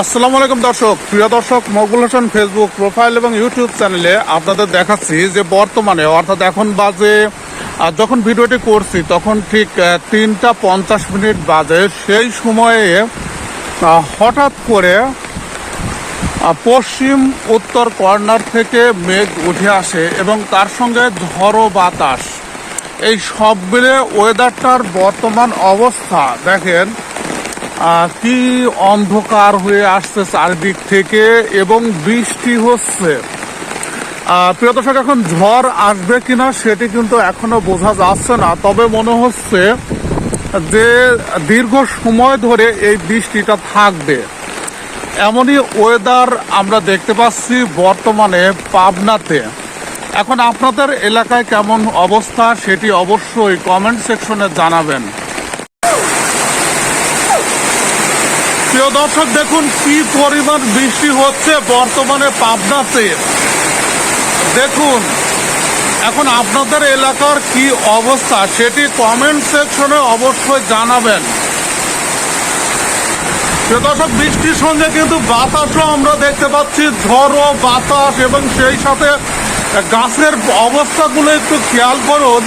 আসসালামু আলাইকুম দর্শক। প্রিয় দর্শক, মকবুল হোসেন ফেসবুক প্রোফাইল এবং ইউটিউব চ্যানেলে আপনাদের দেখাচ্ছি যে বর্তমানে, অর্থাৎ এখন বাজে আর যখন ভিডিওটি করছি, তখন ঠিক তিনটা পঞ্চাশ মিনিট বাজে। সেই সময়ে হঠাৎ করে পশ্চিম উত্তর কর্নার থেকে মেঘ উঠে আসে এবং তার সঙ্গে ঝড়ো বাতাস। এই সব মিলে ওয়েদারটার বর্তমান অবস্থা, দেখেন কি অন্ধকার হয়ে আসছে চারিদিক থেকে এবং বৃষ্টি হচ্ছে। প্রিয় দর্শক, এখন ঝড় আসবে কিনা সেটি কিন্তু এখনও বোঝা যাচ্ছে না। তবে মনে হচ্ছে যে দীর্ঘ সময় ধরে এই বৃষ্টিটা থাকবে। এমনই ওয়েদার আমরা দেখতে পাচ্ছি বর্তমানে পাবনাতে। এখন আপনাদের এলাকায় কেমন অবস্থা সেটি অবশ্যই কমেন্ট সেকশনে জানাবেন। প্রিয় দর্শক, দেখুন কি পরিমাণ বৃষ্টি হচ্ছে বর্তমানে পাবনাতে। দেখুন, এখন আপনাদের এলাকার কি অবস্থা সেটি কমেন্ট সেকশনে অবশ্যই জানাবেন। দর্শক, বৃষ্টির সঙ্গে কিন্তু বাতাসও আমরা দেখতে পাচ্ছি ঝড়ো বাতাস এবং সেই সাথে গাছের অবস্থাগুলো একটু খেয়াল করুন,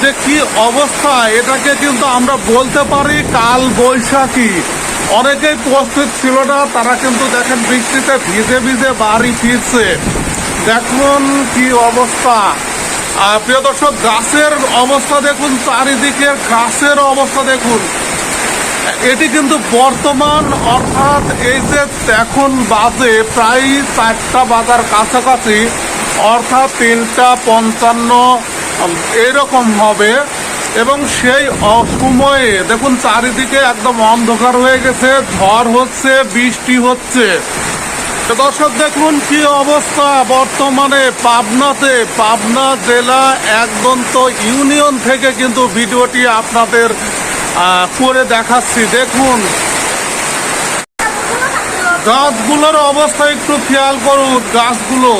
যে কি অবস্থা, এটাকে কিন্তু আমরা বলতে পারি কাল বৈশাখী অনেকেই প্রস্তুত ছিল না, তারা কিন্তু দেখেন বৃষ্টিতে ভিজে ভিজে বাড়ি ফিরছে। দেখুন কি অবস্থা। প্রিয় দর্শক, গাছের অবস্থা দেখুন চারিদিকে গাছের অবস্থা দেখুন। এটি কিন্তু বর্তমান, অর্থাৎ এই যে এখন বাজে প্রায় চারটা বাজার কাছাকাছি, অর্থাৎ তিনটা পঞ্চান্ন এরকম হবে। এবং সেই অসময়ে, দেখুন চারিদিকে একদম অন্ধকার হয়ে গেছে, ঝড় হচ্ছে, বৃষ্টি হচ্ছে। তো দর্শক, দেখুন কি অবস্থা বর্তমানে পাবনাতে। পাবনা জেলা একদন্ত ইউনিয়ন থেকে কিন্তু ভিডিওটি আপনাদের করে দেখাচ্ছি। দেখুন। গাছগুলোর অবস্থা একটু খেয়াল করুন, গাছগুলো।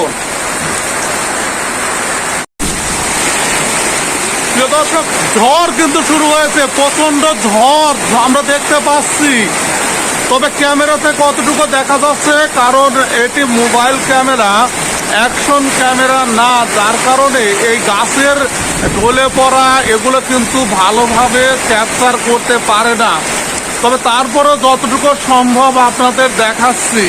দর্শক, ঝড় কিন্তু শুরু হয়েছে প্রচণ্ড ঝড়, আমরা দেখতে পাচ্ছি। তবে ক্যামেরাতে কতটুকু দেখা যাচ্ছে, কারণ এটি মোবাইল ক্যামেরা, অ্যাকশন ক্যামেরা না, যার কারণে এই গাছের ঢলে পড়া এগুলো কিন্তু ভালোভাবে ক্যাপচার করতে পারে না। তবে তারপরেও যতটুকু সম্ভব আপনাদের দেখাচ্ছি।